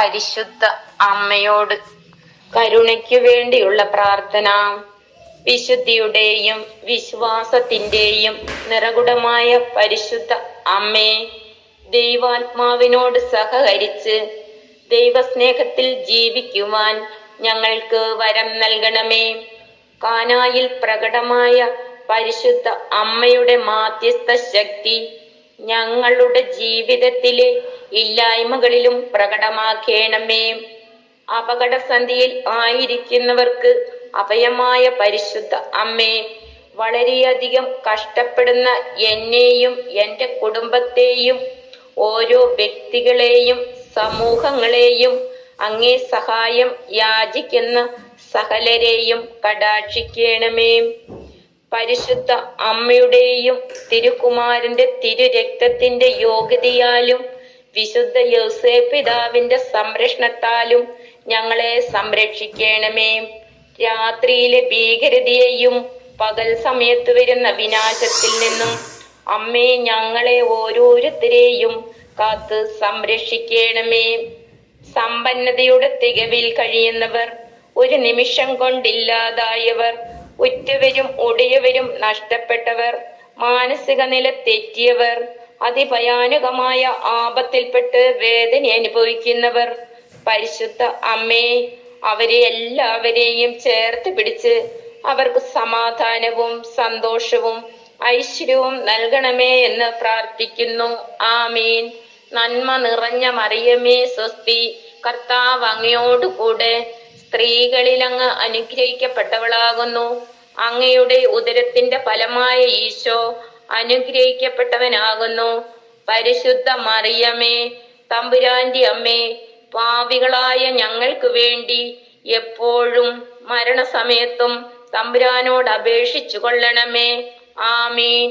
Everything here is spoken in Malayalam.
പരിശുദ്ധ അമ്മയോട് കരുണയ്ക്കു വേണ്ടിയുള്ള പ്രാർത്ഥന. വിശുദ്ധിയുടെയും വിശ്വാസത്തിന്റെയും നിറകുടമായ പരിശുദ്ധ അമ്മേ ദൈവാത്മാവിനോട് സഹകരിച്ച് ദൈവസ്നേഹത്തിൽ ജീവിക്കുവാൻ ഞങ്ങൾക്ക് വരം നൽകണമേ. കാനായിൽ പ്രകടമായ പരിശുദ്ധ അമ്മയുടെ മാധ്യസ്ഥ ശക്തി ഞങ്ങളുടെ ജീവിതത്തിലെ ഇല്ലായ്മകളിലും പ്രകടമാക്കേണമേ. അപകടസന്ധിയിൽ ആയിരിക്കുന്നവർക്ക് അഭയമായ പരിശുദ്ധ അമ്മേ വളരെയധികം കഷ്ടപ്പെടുന്ന എന്നെയും എന്റെ കുടുംബത്തെയും ഓരോ വ്യക്തികളെയും സമൂഹങ്ങളെയും അങ്ങേ സഹായം യാചിക്കുന്ന സകലരെയും കടാക്ഷിക്കണമേ. പരിശുദ്ധ അമ്മയുടെയും തിരുകുമാരന്റെ തിരുരക്തത്തിന്റെ യോഗ്യതയാലും വിശുദ്ധ യോസേ പിതാവിന്റെ സംരക്ഷണത്താലും ഞങ്ങളെ സംരക്ഷിക്കണമേ. രാത്രിയിലെ ഭീകരതയെയും പകൽ സമയത്ത് വരുന്ന വിനാശത്തിൽ നിന്നും അമ്മേ ഞങ്ങളെ ഓരോരുത്തരെയും കാത്ത് സംരക്ഷിക്കണമേ. സമ്പന്നതയുടെ തികവിൽ കഴിയുന്നവർ ഒരു നിമിഷം കൊണ്ടില്ലാതായവർ ഉറ്റവരും ഉടയവരും നഷ്ടപ്പെട്ടവർ മാനസിക നില തെറ്റിയവർ അതിഭയാനകമായ ആപത്തിൽപ്പെട്ട് വേദന അനുഭവിക്കുന്നവർ പരിശുദ്ധ അമ്മേ അവരെ എല്ലാവരെയും ചേർത്ത് പിടിച്ച് അവർക്ക് സമാധാനവും സന്തോഷവും ഐശ്വര്യവും നൽകണമേ എന്ന് പ്രാർത്ഥിക്കുന്നു. ആമീൻ. നന്മ നിറഞ്ഞ മറിയമേ സ്വസ്തി. കർത്താവ് അങ്ങയോട് കൂടെ സ്ത്രീകളിൽ അങ്ങ് അനുഗ്രഹിക്കപ്പെട്ടവളാകുന്നു. അങ്ങയുടെ ഉദരത്തിന്റെ ഫലമായ ഈശോ അനുഗ്രഹിക്കപ്പെട്ടവനാകുന്നു. പരിശുദ്ധ മറിയമേ തമ്പുരാന്റെ അമ്മേ പാവികളായ ഞങ്ങൾക്ക് വേണ്ടി എപ്പോഴും മരണസമയത്തും തമ്പുരാനോട് അപേക്ഷിച്ചു കൊള്ളണമേ ആമീൻ.